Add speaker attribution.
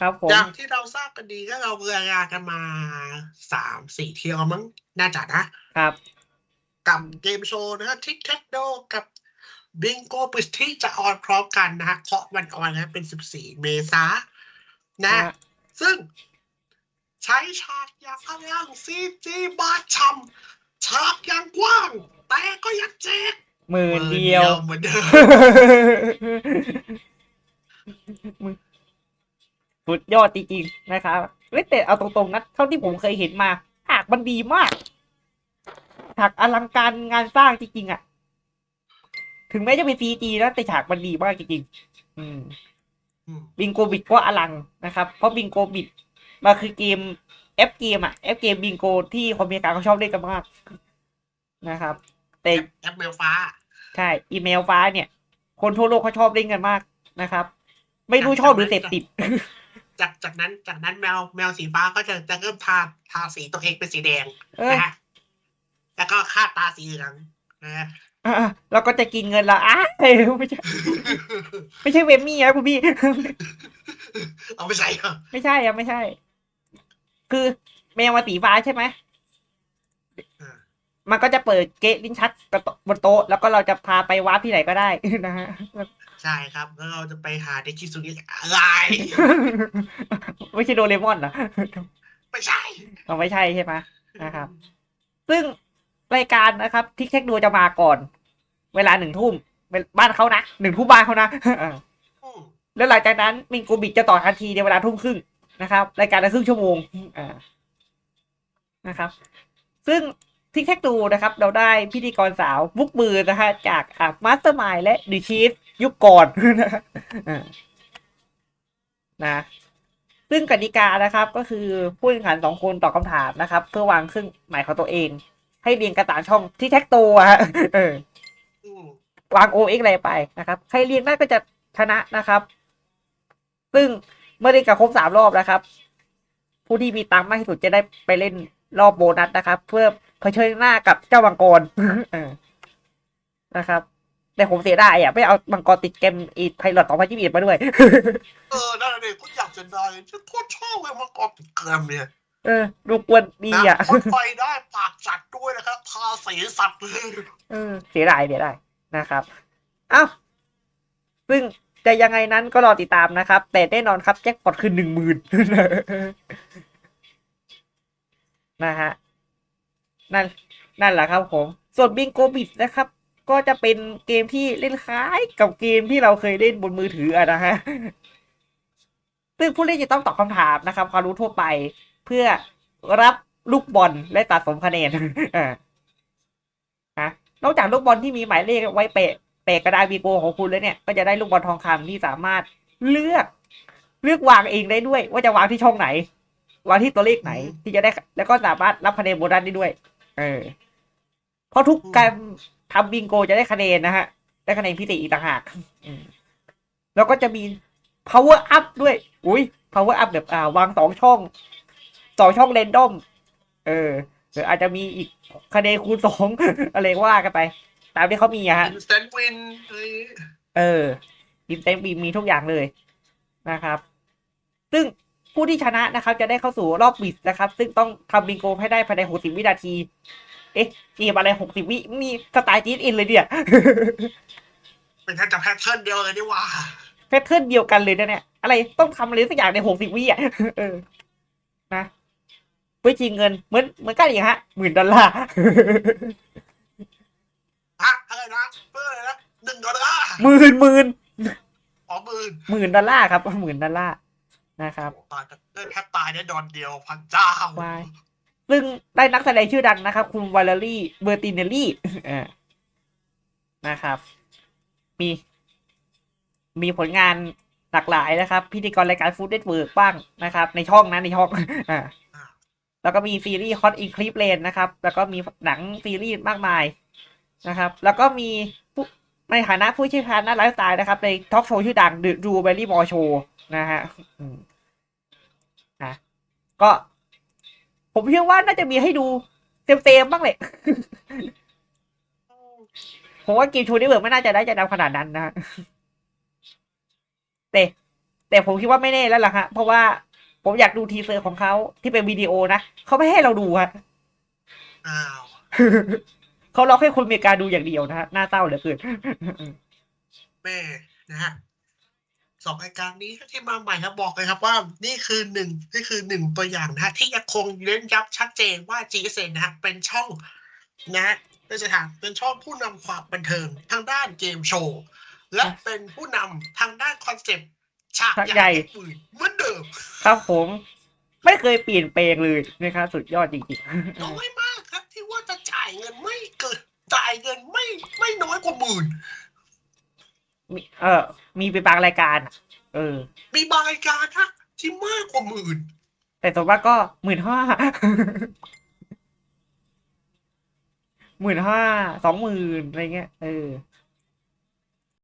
Speaker 1: ครับผม
Speaker 2: อย่างที่เราทราบกันดีก็เราเรียนงานกันมาสามสี่เที่ยวมั้งน่าจะนะ
Speaker 1: ครับ
Speaker 2: กับเกมโชว์นะฮะทิกเทคโดกับบิงโกปิสที่จะออนพร้อมกันนะฮะเคาะวันออนนะเป็น14เมษายนนะ
Speaker 1: นะ
Speaker 2: ซึ่งใช้ฉากอย่างอลังซีจีบาดชำฉากอย่างกว้าง แต่ก็ยังแจก
Speaker 1: หมื่นเดียว
Speaker 2: เหมือนเดิม
Speaker 1: สุดยอดจริงๆนะครับเฮ้ยแต่เอาตรงๆนะเท่าที่ผมเคยเห็นมาฉากมันดีมากฉากอลังการงานสร้างจริงๆอะ ถึงแม้จะเป็นซีจีนะแต่ฉากมันดีมากจริงๆอืม
Speaker 2: อืม
Speaker 1: บิงโกบิดก็อลังนะครับ เพราะบิงโกบิดมันคือเกมเอฟเกมอะเอฟเกมบิงโกที่คนอเมริกาเขาชอบเล่นกันมากนะครับ แต่
Speaker 2: แอปเมลฟ้า
Speaker 1: ใช่ อีเมลฟ้าเนี่ย คนทั่วโลกเขาชอบเล่นกันมากนะครับ ไม่รู้ชอบหรือเสพติด
Speaker 2: จากจากนั้นจากนั้นแมวแมวสีฟ้าก็จะจะเริ่มทาทาสีตัวเองเป็นสีแดง
Speaker 1: เออ
Speaker 2: นะฮะแล้วก็คาดตาสีเหลืองนะฮะ
Speaker 1: อะเราก็จะกินเงินละอ้าไม่ใช่ไม่ใช่เวมมี่นะคุณพี่
Speaker 2: เอาไปใส่เหรอ
Speaker 1: ไม่ใช่อะไม่ใช่ คือแมวมาสีฟ้าใช่ไหม
Speaker 2: อ่า
Speaker 1: มันก็จะเปิดเกตลิ้นชักกระโตบนโต๊ะแล้วก็เราจะพาไปวาร์ปที่ไหนก็ได้ นะฮะ
Speaker 2: ใช่ครับ แล้วเราจะไปหาเด็กคิสุนิอะไร
Speaker 1: ไม่ใช่โดเรมอนนะ
Speaker 2: ไม่ใช่
Speaker 1: เราไม่ใช่ใช่ไหมนะครับ ซึ่งรายการนะครับทิกเทคดูจะมาก่อน เวลาหนึ่งทุ่มเป็นบ้านเขานะหนึ่งทุ่มบ้านเขานะอ่า
Speaker 2: อืม
Speaker 1: แล้วหลังจากนั้นมิงโกบิจะต่อทันทีในเวลาทุ่มครึ่งนะครับ รายการละครึ่งชั่วโมงอ่านะครับ ซึ่ง ทิกเทคดูนะครับ เราได้พิธีกรสาวบุกมือนะฮะจากอ่ามาสเตอร์มายและดิชีฟยุคก่อนนะนะซึ่งกติกานะครับก็คือผู้แข่งขันสองคนตอบคำถามนะครับ เพื่อวางเครื่องหมายของตัวเอง ให้เรียงกระตามช่องที่แท็กตัวฮะเออ
Speaker 2: อืม
Speaker 1: วาง OX อะไรไปนะครับ ใครเรียงได้ก็จะชนะนะครับ ซึ่งเมื่อเล่นกับครบสามรอบนะครับ ผู้ที่มีตังค์มากที่สุดจะได้ไปเล่น รอบโบนัสนะครับ เพื่อเผชิญหน้ากับเจ้ามังกรเออนะครับ แต่ผมเสียดายอะไม่เอามังกรติดเกมอีไพลอตสองพันยี่สิบมาด้วย
Speaker 2: เออนั่นเองก็อยากจะได้ฉันโคตรชอบเลยมากรอบติดเกมเนี่ย
Speaker 1: เออดูกวนดี
Speaker 2: นะ
Speaker 1: อะ
Speaker 2: คนไฟได้ปากจัดด้วยนะครับทาสีสัตว์เลย
Speaker 1: เออเสียดายเสียดายนะครับ เอ้าซึ่งจะยังไงนั้นก็รอติดตามนะครับ แต่แน่นอนครับแจ็คพอตคือหนึ่งหมื่น นะฮะนั่นนั่นแหละครับผมส่วนบิงโกบิ t นะครับ ก็จะเป็นเกมที่เล่นคล้ายกับเกมที่เราเคยเล่นบนมือถืออะนะฮะซึ่งผู้เล่นจะต้องตอบคำถามนะครับ ความรู้ทั่วไปเพื่อรับลูกบอลและตัดสมคะแนนอ่าฮะนอกจากลูกบอลที่มีหมายเลขไว้เปะเปะกระดาษบีโกของคุณแล้วเนี่ย ก็จะได้ลูกบอลทองคำที่สามารถเลือก เลือกวางเองได้ด้วย ว่าจะวางที่ช่องไหน วางที่ตัวเลขไหนที่จะได้ แล้วก็สามารถรับคะแนนโบนัสได้ด้วย เออเพราะทุกการทำบิงโกจะได้คะแนนนะฮะ ได้คะแนนพิเศษอีกต่างหากอืมแล้วก็จะมี power up ด้วย อุ้ย power up แบบอ่าวางสองช่องสองช่องเรนดอม เออหรืออาจจะมีอีกคะแนนคูณสองอะไรว่ากันไป ตามที่เขามีอะฮะ
Speaker 2: อินสแตนต์วินอะไรอย่างงี้
Speaker 1: เอออินเต็มบีมีทุกอย่างเลยนะครับ ซึ่ง ผู้ที่ชนะนะครับ จะได้เข้าสู่รอบบิดนะครับ ซึ่งต้องทำบิงโกให้ได้ภายใน 60 วินาที เอ๊ะเกมอะไร 60 วิมีสไตล์จีนอินเลยเนี่ย
Speaker 2: เป็นแทบจะแพทเทิร์นเดียวเลยนี่หว่า
Speaker 1: แพทเทิร์นเดียวกันเลยนะเนี่ยอะไรต้องทำอะไรสักอย่างใน 60 วิอะเออนะเพื่อชิงเงินเหมือนเหมือนกันอีกฮะหมื่นดอลลาร์
Speaker 2: ฮะอะไรนะเพื่ออะไรนะหนึ่งดอลลาร์
Speaker 1: หมื่นหมื่น
Speaker 2: อ๋อหมื่น
Speaker 1: หมื่นดอลลาร์ครับหมื่นดอลลาร์ นะครับ
Speaker 2: โอ้ตายได้แทบตายได้ดอนเดียวพันเจ้า
Speaker 1: วายซึ่งได้นักแสดงชื่อดังนะครับ คุณวาเลรี่เบอร์ตินเนลลี่อ่านะครับ มี มีผลงานหลากหลายนะครับ พิธีกรรายการฟู้ดเ e ตเวิร์กบ้างนะครับ ในช่องนะในช่องอ่าแล้วก็มีซีรีส์ฮอตอินคลิปเลนนะครับ แล้วก็มีหนังซีรีส์มากมายนะครับ แล้วก็มีผู้ในฐานะผู้เชี่ยวชาญด้านไลฟ์สไตล์นะครับ ในทอล์กโชว์ชื่อดัง The Drew Barrymore Show นะฮะอืม นะ ก็ ผมเชื่อว่าน่าจะมีให้ดูเต็มๆบ้างแหละผมว่าเกมชูนี่เบิร์กไม่น่าจะได้จะดำขนาดนั้นนะฮะแต่แต่ผมคิดว่าไม่แน่แล้วล่ะฮะ เพราะว่าผมอยากดูทีเซอร์ของเขาที่เป็นวิดีโอนะเขาไม่ให้เราดูฮะ
Speaker 2: อ้าว
Speaker 1: เขาล็อกให้คนอเมริกาดูอย่างเดียวนะฮะน่าเศร้าเหลือเกิน
Speaker 2: แม่นะฮะ สองรายการนี้ที่มาใหม่ครับบอกเลยครับว่านี่คือหนึ่งนี่คือหนึ่งตัวอย่างนะฮะที่ยังคงเน้นย้ำชัดเจนว่า GSN นะฮะเป็นช่องนะฮะเป็นสถานเป็นช่องผู้นำความบันเทิงทางด้านเกมโชว์ และเป็นผู้นำทางด้านคอนเซปต์ฉาก
Speaker 1: ฉาก
Speaker 2: ให
Speaker 1: ใหญ่
Speaker 2: ญ่ปืนเหมือนเดิม
Speaker 1: ครับผมไม่เคยเปลี่ยนแปลงเลยนะครับสุดยอดจริง
Speaker 2: น้อยมากครับ ที่ว่าจะจ่ายเงินไม่เกินจ่ายเงินไม่ไม่น้อยกว่าหมื่น
Speaker 1: ๆมีเออ มีเป็นบางรายการอะเออ
Speaker 2: มีบางรายการนะที่มากกว่าหมื่น
Speaker 1: แต่ส่วนมากก็หมื่นห้าหมื่นห้าสองหมื่นอะไรเงี้ยเออ